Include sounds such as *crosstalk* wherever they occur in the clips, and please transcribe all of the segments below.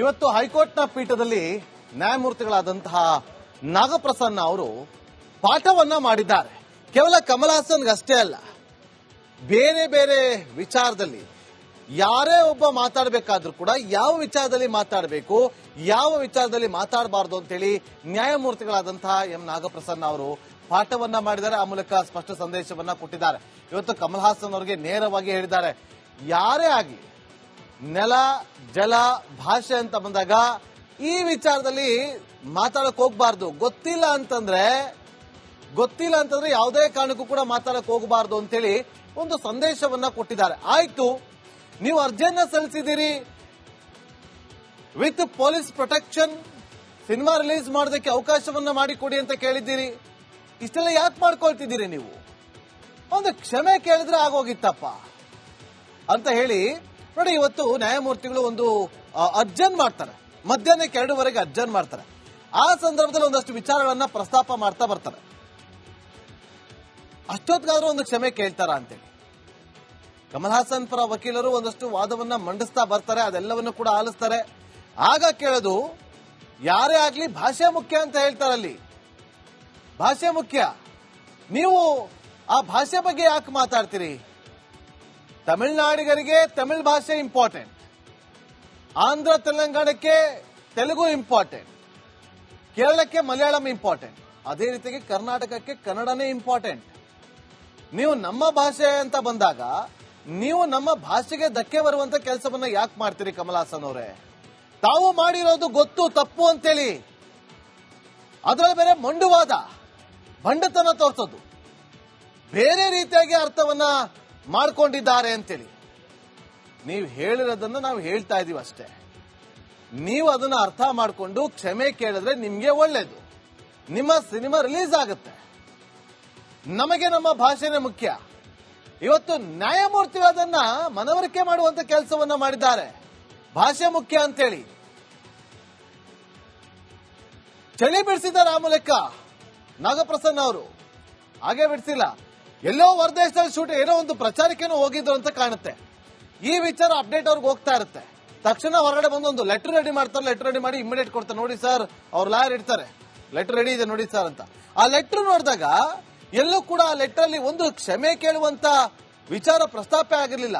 ಇವತ್ತು ಹೈಕೋರ್ಟ್ನ ಪೀಠದಲ್ಲಿ ನ್ಯಾಯಮೂರ್ತಿಗಳಾದಂತಹ ನಾಗಪ್ರಸನ್ನ ಅವರು ಪಾಠವನ್ನ ಮಾಡಿದ್ದಾರೆ. ಕೇವಲ ಕಮಲ್ ಹಾಸನ್ಗಷ್ಟೇ ಅಲ್ಲ, ಬೇರೆ ಬೇರೆ ವಿಚಾರದಲ್ಲಿ ಯಾರೇ ಒಬ್ಬ ಮಾತಾಡಬೇಕಾದ್ರೂ ಕೂಡ ಯಾವ ವಿಚಾರದಲ್ಲಿ ಮಾತಾಡಬೇಕು, ಯಾವ ವಿಚಾರದಲ್ಲಿ ಮಾತಾಡಬಾರ್ದು ಅಂತೇಳಿ ನ್ಯಾಯಮೂರ್ತಿಗಳಾದಂತಹ ಎಂ ನಾಗಪ್ರಸನ್ನ ಅವರು ಪಾಠವನ್ನ ಮಾಡಿದ್ದಾರೆ. ಆ ಮೂಲಕ ಸ್ಪಷ್ಟ ಸಂದೇಶವನ್ನ ಕೊಟ್ಟಿದ್ದಾರೆ. ಇವತ್ತು ಕಮಲ್ ಹಾಸನ್ ಅವರಿಗೆ ನೇರವಾಗಿ ಹೇಳಿದ್ದಾರೆ. ಯಾರೇ ಆಗಲಿ ನೆಲ, ಜಲ, ಭಾಷೆ ಅಂತ ಬಂದಾಗ ಈ ವಿಚಾರದಲ್ಲಿ ಮಾತಾಡಕ್ ಹೋಗ್ಬಾರ್ದು. ಗೊತ್ತಿಲ್ಲ ಅಂತಂದ್ರೆ ಗೊತ್ತಿಲ್ಲ ಅಂತಂದ್ರೆ ಯಾವುದೇ ಕಾರಣಕ್ಕೂ ಕೂಡ ಮಾತಾಡಕ್ ಹೋಗಬಾರ್ದು ಅಂತೇಳಿ ಒಂದು ಸಂದೇಶವನ್ನ ಕೊಟ್ಟಿದ್ದಾರೆ. ಆಯ್ತು, ನೀವು ಅರ್ಜಿಯನ್ನ ಸಲ್ಲಿಸಿದ್ದೀರಿ. With police protection, cinema release ಮಾಡೋದಕ್ಕೆ ಅವಕಾಶವನ್ನ ಮಾಡಿಕೊಡಿ ಅಂತ ಕೇಳಿದ್ದೀರಿ. ಇಷ್ಟೆಲ್ಲ ಯಾಕೆ ಮಾಡ್ಕೊಳ್ತಿದ್ದೀರಿ ನೀವು? ಒಂದು ಕ್ಷಮೆ ಕೇಳಿದ್ರೆ ಆಗೋಗಿತ್ತಪ್ಪ. ಅಂತ ಹೇಳಿ ನೋಡಿ, ಇವತ್ತು ನ್ಯಾಯಮೂರ್ತಿಗಳು ಒಂದು ಅರ್ಜನ್ ಮಾಡ್ತಾರೆ. ಮಧ್ಯಾಹ್ನಕ್ಕೆ ಎರಡುವರೆಗೆ ಅರ್ಜನ್ ಮಾಡ್ತಾರೆ. ಆ ಸಂದರ್ಭದಲ್ಲಿ ಒಂದಷ್ಟು ವಿಚಾರಗಳನ್ನ ಪ್ರಸ್ತಾಪ ಮಾಡ್ತಾ ಬರ್ತಾರೆ. ಅಷ್ಟೊತ್ತಿಗಾದ್ರೂ ಒಂದು ಕ್ಷಮೆ ಕೇಳ್ತಾರ ಅಂತೇಳಿ. ಕಮಲ್ ಹಾಸನ್ ಪರ ವಕೀಲರು ಒಂದಷ್ಟು ವಾದವನ್ನ ಮಂಡಿಸ್ತಾ ಬರ್ತಾರೆ, ಅದೆಲ್ಲವನ್ನು ಕೂಡ ಆಲಿಸ್ತಾರೆ. ಆಗ ಕೇಳೋದು, ಯಾರೇ ಆಗ್ಲಿ ಭಾಷೆ ಮುಖ್ಯ ಅಂತ ಹೇಳ್ತಾರಲ್ಲಿ ಭಾಷೆ ಮುಖ್ಯ. ನೀವು ಆ ಭಾಷೆ ಬಗ್ಗೆ ಯಾಕೆ ಮಾತಾಡ್ತೀರಿ? ತಮಿಳುನಾಡಿಗರಿಗೆ ತಮಿಳ್ ಭಾಷೆ ಇಂಪಾರ್ಟೆಂಟ್ ಆಂಧ್ರ, ತೆಲಂಗಾಣಕ್ಕೆ ತೆಲುಗು ಇಂಪಾರ್ಟೆಂಟ್ ಕೇರಳಕ್ಕೆ ಮಲಯಾಳಂ ಇಂಪಾರ್ಟೆಂಟ್ ಅದೇ ರೀತಿಯಾಗಿ ಕರ್ನಾಟಕಕ್ಕೆ ಕನ್ನಡನೇ ಇಂಪಾರ್ಟೆಂಟ್ ನೀವು ನಮ್ಮ ಭಾಷೆ ಅಂತ ಬಂದಾಗ, ನೀವು ನಮ್ಮ ಭಾಷೆಗೆ ಧಕ್ಕೆ ಬರುವಂತ ಕೆಲಸವನ್ನ ಯಾಕೆ ಮಾಡ್ತೀರಿ ಕಮಲಾಸನ್ ಅವರೇ? ತಾವು ಮಾಡಿರೋದು ಗೊತ್ತು, ತಪ್ಪು ಅಂತೇಳಿ. ಅದರಲ್ಲಿ ಬೇರೆ ಮಂಡುವಾದ, ಬಂಡತನ ತೋರ್ಸೋದು. ಬೇರೆ ರೀತಿಯಾಗಿ ಅರ್ಥವನ್ನ ಮಾಡ್ಕೊಂಡಿದ್ದಾರೆ ಅಂತೇಳಿ. ನೀವು ಹೇಳಿರೋದನ್ನ ನಾವು ಹೇಳ್ತಾ ಇದೀವಿ ಅಷ್ಟೇ. ನೀವು ಅದನ್ನ ಅರ್ಥ ಮಾಡಿಕೊಂಡು ಕ್ಷಮೆ ಕೇಳಿದ್ರೆ ನಿಮ್ಗೆ ಒಳ್ಳೇದು. ನಿಮ್ಮ ಸಿನಿಮಾ ರಿಲೀಸ್ ಆಗುತ್ತೆ. ನಮಗೆ ನಮ್ಮ ಭಾಷೆನೇ ಮುಖ್ಯ. ಇವತ್ತು ನ್ಯಾಯಮೂರ್ತಿ ಅದನ್ನ ಮನವರಿಕೆ ಮಾಡುವಂತ ಕೆಲಸವನ್ನ ಮಾಡಿದ್ದಾರೆ. ಭಾಷೆ ಮುಖ್ಯ ಅಂತೇಳಿ. ಚಳಿ ಬಿಡಿಸಿದ್ದಾರೆ ಆ ಮೂಲಕ ನಾಗಪ್ರಸನ್ನ ಅವರು. ಹಾಗೆ ಬಿಡಿಸಿಲ್ಲ. ಎಲ್ಲೋ ಹೊರದೇಶದಲ್ಲಿ ಶೂಟ್ ಏನೋ ಒಂದು ಪ್ರಚಾರಕ್ಕೇನೋ ಹೋಗಿದ್ರು ಅಂತ ಕಾಣುತ್ತೆ. ಈ ವಿಚಾರ ಅಪ್ಡೇಟ್ ಅವ್ರಿಗೆ ಹೋಗ್ತಾ ಇರುತ್ತೆ. ತಕ್ಷಣ ಹೊರಗಡೆ ಬಂದು ಒಂದು ಲೆಟರ್ ರೆಡಿ ಮಾಡ್ತಾರೆ ಲೆಟರ್ ರೆಡಿ ಮಾಡಿ ಇಮಿಡಿಯೇಟ್ ಕೊಡ್ತಾರೆ. ನೋಡಿ ಸರ್ ಅವ್ರು ಲಾಯರ್ ಇಡ್ತಾರೆ ಲೆಟರ್ ರೆಡಿ ಇದೆ, ನೋಡಿ ಸರ್ ಅಂತ. ಆ ಲೆಟರ್ ನೋಡಿದಾಗ ಎಲ್ಲೂ ಕೂಡ ಆ ಲೆಟರ್ ಅಲ್ಲಿ ಒಂದು ಕ್ಷಮೆ ಕೇಳುವಂತ ವಿಚಾರ ಪ್ರಸ್ತಾಪ ಆಗಿರಲಿಲ್ಲ.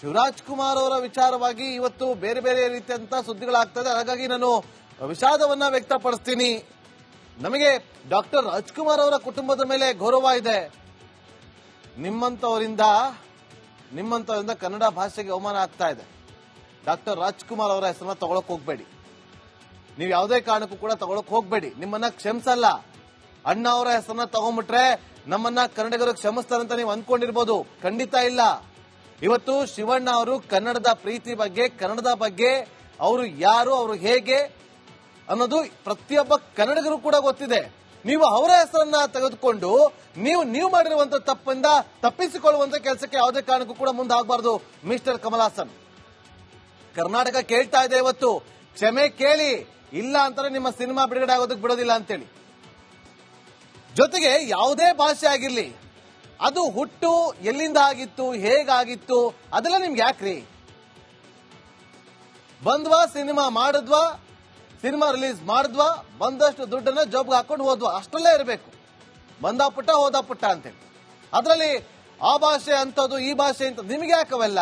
ಶಿವರಾಜ್ ಕುಮಾರ್ ಅವರ ವಿಚಾರವಾಗಿ ಇವತ್ತು ಬೇರೆ ಬೇರೆ ರೀತಿಯಂತ ಸುದ್ದಿಗಳಾಗ್ತದೆ. ಹಾಗಾಗಿ ನಾನು ವಿಷಾದವನ್ನ ವ್ಯಕ್ತಪಡಿಸ್ತೀನಿ. ನಮಗೆ ಡಾಕ್ಟರ್ ರಾಜ್ಕುಮಾರ್ ಅವರ ಕುಟುಂಬದ ಮೇಲೆ ಗೌರವ ಇದೆ. ನಿಮ್ಮಂತವರಿಂದ ನಿಮ್ಮಂತವರಿಂದ ಕನ್ನಡ ಭಾಷೆಗೆ ಅವಮಾನ ಆಗ್ತಾ ಇದೆ. ಡಾಕ್ಟರ್ ರಾಜ್ಕುಮಾರ್ ಅವರ ಹೆಸರನ್ನ ತಗೊಳಕ್ ಹೋಗ್ಬೇಡಿ. ನೀವು ಯಾವುದೇ ಕಾರಣಕ್ಕೂ ಕೂಡ ತಗೊಳಕ್ ಹೋಗ್ಬೇಡಿ. ನಿಮ್ಮನ್ನ ಕ್ಷಮಿಸಲ್ಲ. ಅಣ್ಣ ಅವರ ಹೆಸರನ್ನ ತಗೊಂಡ್ಬಿಟ್ರೆ ನಮ್ಮನ್ನ ಕನ್ನಡಿಗರು ಕ್ಷಮಿಸ್ತಾರೆ ಅಂತ ನೀವು ಅನ್ಕೊಂಡಿರ್ಬೋದು. ಖಂಡಿತ ಇಲ್ಲ. ಇವತ್ತು ಶಿವಣ್ಣ ಅವರು ಕನ್ನಡದ ಪ್ರೀತಿ ಬಗ್ಗೆ, ಕನ್ನಡದ ಬಗ್ಗೆ ಅವರು ಯಾರು, ಅವರು ಹೇಗೆ ಅನ್ನೋದು ಪ್ರತಿಯೊಬ್ಬ ಕನ್ನಡಿಗರು ಕೂಡ ಗೊತ್ತಿದೆ. ನೀವು ಅವರ ಹೆಸರನ್ನ ತೆಗೆದುಕೊಂಡು ನೀವು ನೀವು ಮಾಡಿರುವಂತ ತಪ್ಪಿಂದ ತಪ್ಪಿಸಿಕೊಳ್ಳುವಂತ ಕೆಲಸಕ್ಕೆ ಯಾವುದೇ ಕಾರಣಕ್ಕೂ ಕೂಡ ಮುಂದಾಗಬಾರದು, ಮಿಸ್ಟರ್ ಕಮಲ್ ಹಾಸನ್ ಕರ್ನಾಟಕ ಕೇಳ್ತಾ ಇದೆ ಇವತ್ತು. ಕ್ಷಮೆ ಕೇಳಿ, ಇಲ್ಲ ಅಂತಾರೆ ನಿಮ್ಮ ಸಿನಿಮಾ ಬಿಡುಗಡೆ ಆಗೋದಕ್ಕೆ ಬಿಡೋದಿಲ್ಲ ಅಂತೇಳಿ. ಜೊತೆಗೆ ಯಾವುದೇ ಭಾಷೆ ಆಗಿರ್ಲಿ, ಅದು ಹುಟ್ಟು ಎಲ್ಲಿಂದ ಆಗಿತ್ತು, ಹೇಗಾಗಿತ್ತು, ಅದೆಲ್ಲ ನಿಮ್ಗೆ ಯಾಕ್ರಿ? ಬಂದ್ವಾ, ಸಿನಿಮಾ ಮಾಡಿದ್ವಾ ಸಿನಿಮಾ ರಿಲೀಸ್ ಮಾಡಿದ್ವಾ, ಬಂದಷ್ಟು ದುಡ್ಡನ್ನ ಜಾಬ್ಗೆ ಹಾಕೊಂಡು ಹೋದ್ವಾ. ಅಷ್ಟಲ್ಲೇ ಇರಬೇಕು. ಬಂದ ಪುಟ್ಟ, ಹೋದ ಪುಟ್ಟ ಅಂತೇಳಿ. ಅದರಲ್ಲಿ ಆ ಭಾಷೆ ಅಂತದ್ದು ಈ ಭಾಷೆ ಅಂತ ನಿಮಗೆ ಯಾಕವೆಲ್ಲ?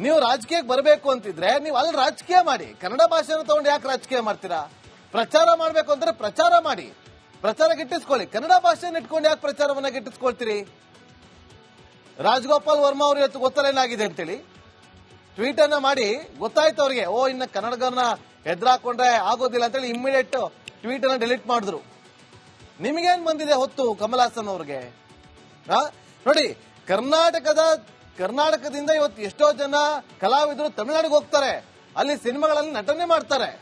ನೀವು ರಾಜಕೀಯಕ್ಕೆ ಬರಬೇಕು ಅಂತಿದ್ರೆ ನೀವು ಅಲ್ಲಿ ರಾಜಕೀಯ ಮಾಡಿ. ಕನ್ನಡ ಭಾಷೆನ ತಗೊಂಡು ಯಾಕೆ ರಾಜಕೀಯ ಮಾಡ್ತೀರಾ? ಪ್ರಚಾರ ಮಾಡಬೇಕು ಅಂದ್ರೆ ಪ್ರಚಾರ ಮಾಡಿ. ಪ್ರಚಾರ ಗಿಟ್ಟಿಸ್ಕೊಳ್ಳಿ. ಕನ್ನಡ ಭಾಷೆನ ಇಟ್ಕೊಂಡು ಯಾಕೆ ಪ್ರಚಾರವನ್ನ ಗಿಟ್ಟಿಸ್ಕೊಳ್ತೀರಿ? ರಾಜಗೋಪಾಲ್ ವರ್ಮಾ ಅವರು ಇವತ್ತು ಗೊತ್ತಲ್ಲ ಏನಾಗಿದೆ ಅಂತೇಳಿ? ಟ್ವೀಟ್ ಅನ್ನ ಮಾಡಿ ಗೊತ್ತಾಯ್ತು ಅವ್ರಿಗೆ. ಓ, ಇನ್ನ ಕನ್ನಡಗರನ್ನ ಎದುರಾಕೊಂಡ್ರೆ ಆಗೋದಿಲ್ಲ ಅಂತೇಳಿ ಇಮ್ಮಿಡಿಯೇಟ್ ಟ್ವೀಟ್ ಅನ್ನ ಡಿಲೀಟ್ ಮಾಡಿದ್ರು. ನಿಮಗೇನ್ ಬಂದಿದೆ ಹೊತ್ತು ಕಮಲ್ ಹಾಸನ್ ಅವ್ರಿಗೆ? ನೋಡಿ, ಕರ್ನಾಟಕದ, ಕರ್ನಾಟಕದಿಂದ ಇವತ್ತು ಎಷ್ಟೋ ಜನ ಕಲಾವಿದರು ತಮಿಳ್ನಾಡಿಗೆ ಹೋಗ್ತಾರೆ. ಅಲ್ಲಿ ಸಿನಿಮಾಗಳಲ್ಲಿ ನಟನೆ ಮಾಡ್ತಾರೆ.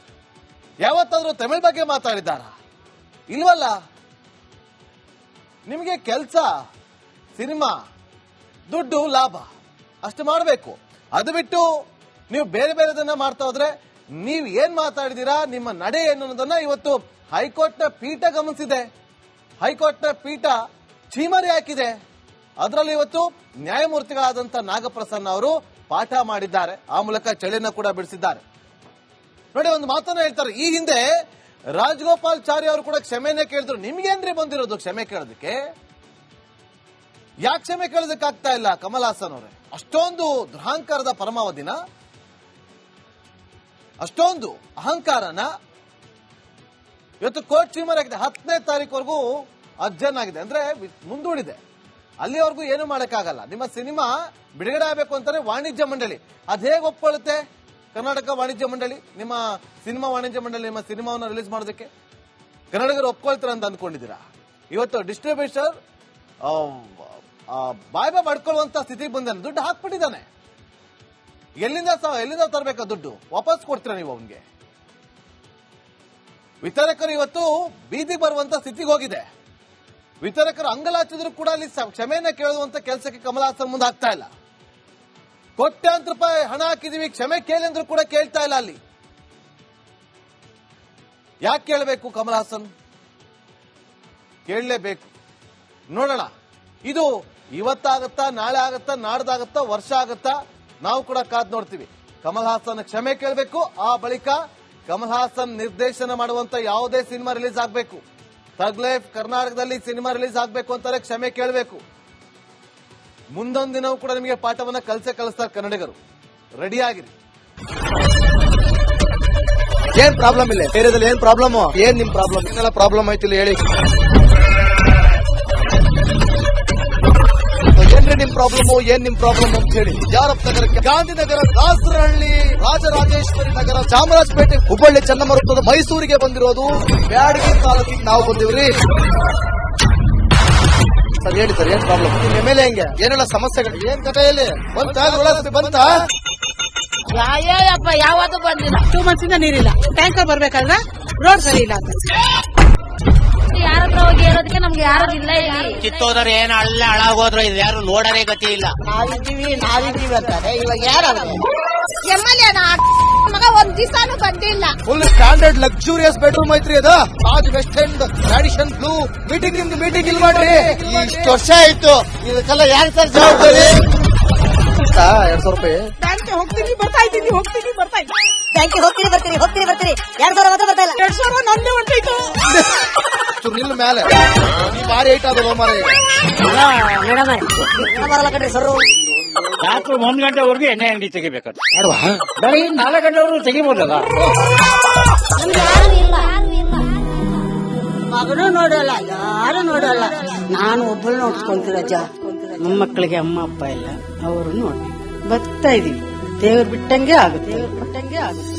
ಯಾವತ್ತಾದ್ರೂ ತಮಿಳ್ ಬಗ್ಗೆ ಮಾತಾಡಿದ್ದಾರ? ಇಲ್ವಲ್ಲ? ನಿಮಗೆ ಕೆಲಸ, ಸಿನಿಮಾ, ದುಡ್ಡು, ಲಾಭ, ಅಷ್ಟು ಮಾಡಬೇಕು. ಅದು ಬಿಟ್ಟು ನೀವು ಬೇರೆ ಬೇರೆದನ್ನ ಮಾಡ್ತಾ ಹೋದ್ರೆ ನೀವು ಏನ್ ಮಾತಾಡಿದೀರಾ? ನಿಮ್ಮ ನಡೆ ಏನು ಅನ್ನೋದನ್ನ ಇವತ್ತು ಹೈಕೋರ್ಟ್ನ ಪೀಠ ಗಮನಿಸಿದೆ. ಹೈಕೋರ್ಟ್ನ ಪೀಠ ಚೀಮರಿ ಹಾಕಿದೆ. ಅದರಲ್ಲಿ ಇವತ್ತು ನ್ಯಾಯಮೂರ್ತಿಗಳಾದಂತ ನಾಗಪ್ರಸನ್ನ ಅವರು ಪಾಠ ಮಾಡಿದ್ದಾರೆ. ಆ ಮೂಲಕ ಚಳಿನ ಕೂಡ ಬಿಡಿಸಿದ್ದಾರೆ. ನೋಡಿ, ಒಂದು ಮಾತನ್ನ ಹೇಳ್ತಾರೆ. ಈ ಹಿಂದೆ ರಾಜಗೋಪಾಲ್ ಚಾರಿ ಅವರು ಕೂಡ ಕ್ಷಮೆನೇ ಕೇಳಿದ್ರು. ನಿಮ್ಗೇನ್ರಿ ಬಂದಿರೋದು ಕ್ಷಮೆ ಕೇಳೋದಕ್ಕೆ? ಯಾಕೆ ಕ್ಷಮೆ ಕೇಳೋದಕ್ಕಾಗ್ತಾ ಇಲ್ಲ ಕಮಲ್ ಹಾಸನ್ ಅವರೇ? ಅಷ್ಟೊಂದು ದುರಹಂಕಾರದ ಪರಮಾವಧಿನ ಅಷ್ಟೊಂದು ಅಹಂಕಾರನ ಇವತ್ತು ಕೋರ್ಟ್ ಚೀಮರ್ ಆಗಿದೆ. ಹತ್ತನೇ ತಾರೀಕುವರೆಗೂ ಅಜ್ಜನ್ ಆಗಿದೆ. ಅಂದ್ರೆ ಮುಂದೂಡಿದೆ. ಅಲ್ಲಿವರೆಗೂ ಏನು ಮಾಡೋಕ್ಕಾಗಲ್ಲ. ನಿಮ್ಮ ಸಿನಿಮಾ ಬಿಡುಗಡೆ ಆಗಬೇಕು ಅಂತಾರೆ ವಾಣಿಜ್ಯ ಮಂಡಳಿ. ಅದ್ ಹೇಗೆ ಒಪ್ಕೊಳ್ಳುತ್ತೆ? ಕರ್ನಾಟಕ ವಾಣಿಜ್ಯ ಮಂಡಳಿ, ನಿಮ್ಮ ಸಿನಿಮಾ ವಾಣಿಜ್ಯ ಮಂಡಳಿ, ನಿಮ್ಮ ಸಿನಿಮಾವನ್ನು ರಿಲೀಸ್ ಮಾಡೋದಕ್ಕೆ? ಕನ್ನಡಿಗರು ಒಪ್ಕೊಳ್ತಾರೆ ಅಂತ ಅಂದ್ಕೊಂಡಿದ್ದೀರಾ? ಇವತ್ತು ಡಿಸ್ಟ್ರಿಬ್ಯೂಷರ್ ಬಾಯ್ ಬಾಯ್ ಮಾಡ್ಕೊಳ್ಳುವಂತ ಸ್ಥಿತಿಗೆ ಬಂದಾನೆ. ದುಡ್ಡು ಹಾಕ್ಬಿಟ್ಟಿದ್ದಾನೆ. ಎಲ್ಲಿಂದ ಎಲ್ಲಿಂದ ತರಬೇಕಾ ದುಡ್ಡು? ವಾಪಸ್ ಕೊಡ್ತೀರಾ ನೀವು ಅವನಿಗೆ? ವಿತರಕರು ಇವತ್ತು ಬೀದಿಗೆ ಬರುವಂತ ಸ್ಥಿತಿಗೆ ಹೋಗಿದೆ. ವಿತರಕರು ಅಂಗಲಾಚಿದ್ರು ಕೂಡ ಅಲ್ಲಿ ಕ್ಷಮೆಯನ್ನ ಕೇಳುವಂತ ಕೆಲಸಕ್ಕೆ ಕಮಲ್ ಹಾಸನ್ ಮುಂದೆ ಆಗ್ತಾ ಇಲ್ಲ. ಕೋಟ್ಯಾಂತರ ರೂಪಾಯಿ ಹಣ ಹಾಕಿದೀವಿ, ಕ್ಷಮೆ ಕೇಳಿ ಅಂದ್ರೂ ಕೂಡ ಕೇಳ್ತಾ ಇಲ್ಲ ಅಲ್ಲಿ. ಯಾಕೆ ಕೇಳಬೇಕು ಕಮಲ್ ಹಾಸನ್? ಕೇಳಲೇಬೇಕು. ನೋಡೋಣ. ಇದು ಇವತ್ತಾಗತ್ತಾ, ನಾಳೆ ಆಗತ್ತಾ, ನಾಡ್ದಾಗತ್ತಾ, ವರ್ಷ ಆಗತ್ತಾ? ನಾವು ಕೂಡ ಕಾದ್ ನೋಡ್ತೀವಿ. ಕಮಲ್ ಹಾಸನ್ ಕ್ಷಮೆ ಕೇಳಬೇಕು, ಆ ಬಳಿಕ ಕಮಲ್ ಹಾಸನ್ ನಿರ್ದೇಶನ ಮಾಡುವಂತ ಯಾವುದೇ ಸಿನಿಮಾ ರಿಲೀಸ್ ಆಗಬೇಕು. ತಗ್ಲೇಫ್ ಕರ್ನಾಟಕದಲ್ಲಿ ಸಿನಿಮಾ ರಿಲೀಸ್ ಆಗಬೇಕು ಅಂತಾರೆ ಕ್ಷಮೆ ಕೇಳಬೇಕು. ಮುಂದೊಂದು ದಿನವೂ ಕೂಡ ನಿಮಗೆ ಪಾಠವನ್ನ ಕಲಿಸೇ ಕಲಿಸ್ತಾರೆ ಕನ್ನಡಿಗರು. ರೆಡಿ ಆಗಿರಿ. ಏನ್ ಪ್ರಾಬ್ಲಮ್ ಇಲ್ಲ, ಏರಿಯಾದಲ್ಲಿ ಏನ್ ಪ್ರಾಬ್ಲಮ್ ಏನ್ ನಿಮ್ ಪ್ರಾಬ್ಲಮ್ ಏನೆಲ್ಲ ಪ್ರಾಬ್ಲಮ್ ಐತಿಲ್ಲ ಹೇಳಿ. ಏನ್ರಿ ನಿಮ್ ಪ್ರಾಬ್ಲಮ್ ಏನ್ ನಿಮ್ ಪ್ರಾಬ್ಲಮ್ ಅಂತ ಹೇಳಿ. ಯಾರಪ್ಪ ನಗರಕ್ಕೆ ಗಾಂಧಿನಗರ ದಾಸರಹಳ್ಳಿ ರಾಜರಾಜೇಶ್ವರಿ ನಗರ ಚಾಮರಾಜಪೇಟೆ ಹುಬ್ಬಳ್ಳಿ ಚನ್ನಮರುತ್ತದ ಮೈಸೂರಿಗೆ ಬಂದಿರೋದು. ಬ್ಯಾಡಗಿ ತಾಲೂಕಿಗೆ ನಾವು ಬಂದಿವ್ರಿ. ಸರ್ ಹೇಳಿ ಸರ್ ಏನ್ ಪ್ರಾಬ್ಲಮ್ ನಿಮ್ ಮೇಲೆ ಎಲ್ ಹೆಂಗೆ? ಏನೆಲ್ಲ ಸಮಸ್ಯೆಗಳು? ಏನ್ ಕಥೆ ಇಲ್ಲಿ? ಬಂತ? ಬಂತ? ಯಾವತ್ತೂ ಬಂದಿಲ್ಲ. ಟೂ ಮಂತ್ಸ್ ಇಂದ ನೀರಿಲ್ಲ. ಟ್ಯಾಂಕರ್ ಬರ್ಬೇಕಾದ್ರೆ ರೋಡ್ ಸರಿ ಇಲ್ಲ ಅಂತ. ಯಾರ ಹತ್ರ ಹೋಗಿ ಹೇಳೋದಕ್ಕೆ ನಮ್ಗೆ ಯಾರು ಇಲ್ಲ ಇಲ್ಲಿ. ಕಿತ್ತೋದ್ರೆ ಏನ್ ಅಲ್ಲ ಹಾಳಾಗೋದ್ರು ಇದು ಯಾರು ನೋಡರೇ ಗತಿ ಇಲ್ಲ. ನಾವಿದ್ದೀವಿ ನಾವಿದ್ದೀವಿ ಅಂತಾರೆ. ಇವಾಗ ಯಾರು ಎಂ ಎಲ್ ಮಗ ಒಂದ್ ದಿವಸಾನು ಬಂದಿಲ್ಲ. ಫುಲ್ ಸ್ಟ್ಯಾಂಡರ್ಡ್ ಲಕ್ಸುರಿಯಸ್ ಬೆಡ್ರೂಮ್ ಐತ್ರಿ ಅದ. Taj West End tradition blue meeting ನಿಮ್ದು ಮೀಟಿಂಗ್ ಇಲ್ಲಿ ಮಾಡ್ರಿ. ಇಷ್ಟು ವರ್ಷ ಆಯ್ತು. ಇದಕ್ಕೆಲ್ಲ ಯಾರು ಸರ್ ಜವಾಬ್ದಾರಿ? ಎರಡ್ ಸಾವಿರ ರೂಪಾಯಿ. ಬ್ಯಾಂಕ್ ಹೋಗ್ತೀನಿ ಬರ್ತಾ ಇದ್ದೀನಿ ಹೋಗ್ತೀನಿ ಬರ್ತಾ ಇದ್ದೀನಿ. ಹೋಗ್ತೀನಿ ಬರ್ತೀನಿ ಹೋಗ್ತೀನಿ ಬರ್ತೀನಿ. ಎರಡ್ ಸಾವಿರ ಮಾತ್ರ ಬರ್ತಾ ಇಲ್ಲ. ಎರಡ್ ಸಾವಿರ ನಂದೇ ಹೊಂಟೈತು *laughs* ಚೂರು ನಿಲ್ ಮೇಲೆ. ನೀ ಭಾರಿ ಐಟ್ ಆದ ಮಾರ ಸರ್. ರಾತ್ರಿ ಒಂದ್ ಗಂಟೆವರೆಗೂ ಎಣ್ಣೆ ಅಂಗಡಿ ತೆಗಿಬೇಕು ಬೆಳಿಗ್ಗೆ ನಾಲ್ಕು ಗಂಟೆವರೆಗೂ ತೆಗಿಬೋದಲ್ಲ? ಮಗನು ನೋಡಲ್ಲ ಯಾರು ನೋಡಲ್ಲ. ನಾನು ಒಬ್ಬಳು ನಮ್ಮ ಮೊಮ್ಮಕ್ಕಳಿಗೆ ಅಮ್ಮ ಅಪ್ಪ ಇಲ್ಲ ಅವರು ನೋಡಿ ಬರ್ತಾ ಇದೀವಿ. ದೇವ್ರು ಬಿಟ್ಟಂಗೆ ಆಗುತ್ತೆ ದೇವ್ರು ಬಿಟ್ಟಂಗೆ ಆಗುತ್ತೆ.